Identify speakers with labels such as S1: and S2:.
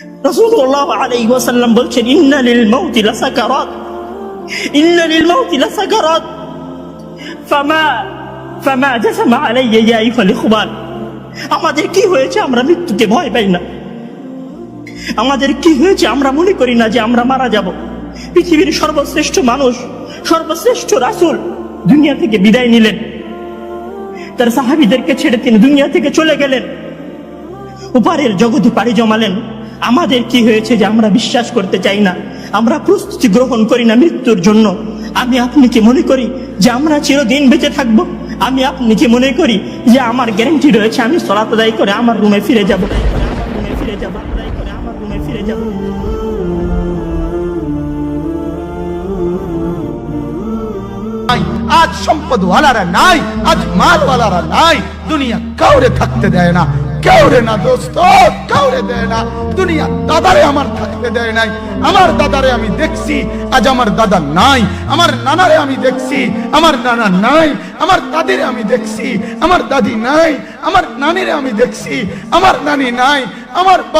S1: রাসূলুল্লাহ আলাইহি ওয়াসাল্লাম ইন্না লিল মাউতি লাসাকারাত। ইন্না লিল মাউতি লাসাকারাত। ফামা ফামা আলাইয়া ইয়া ইখওয়ান আমাদের কি হয়েছে আমরা মৃত্যুকে ভয় পাই না। আমাদের কি হয়েছে আমরা মনে করি না যে আমরা মারা যাব। পৃথিবীর সর্বশ্রেষ্ঠ মানুষ, সর্বশ্রেষ্ঠ রাসূল দুনিয়া থেকে বিদায় নিলেন। তার সাহাবীদেরকে ছেড়ে তিনি দুনিয়া থেকে চলে গেলেন। উপারের জগতে পাড়ি জমালেন। আমাদের কি হয়েছে যে আমরা বিশ্বাস করতে চাই না? আমরা প্রস্তুতি গ্রহণ করি না মৃত্যুর জন্য। আমি আপনি কি মনে করি যে আমরা চিরদিন বেঁচে থাকব। আমি আপনি কি মনে করি যে আমার গ্যারান্টি রয়েছে, আমি সলাত করে আমার রুমে ফিরে যাব। আমার রুমে ফিরে যাব
S2: আজ সম্পদওয়ালারা নাই, আজ মালওয়ালারা নাই, দুনিয়া কাউরে থাকতে দেয় না। কাউরে না দোস্ত, কাউরে দেয় না। দুনিয়া দাদারে আমার থাকতে দেয় নাই। আমার দাদারে আমি দেখছি, আজ আমার দাদা নাই। আমার নানারে আমি দেখছি, আমার নানা নাই। আমার দাদিরে আমি দেখছি, আমার দাদি নাই। আমার নানিরে আমি দেখছি, আমার নানি নাই। আমার বাবা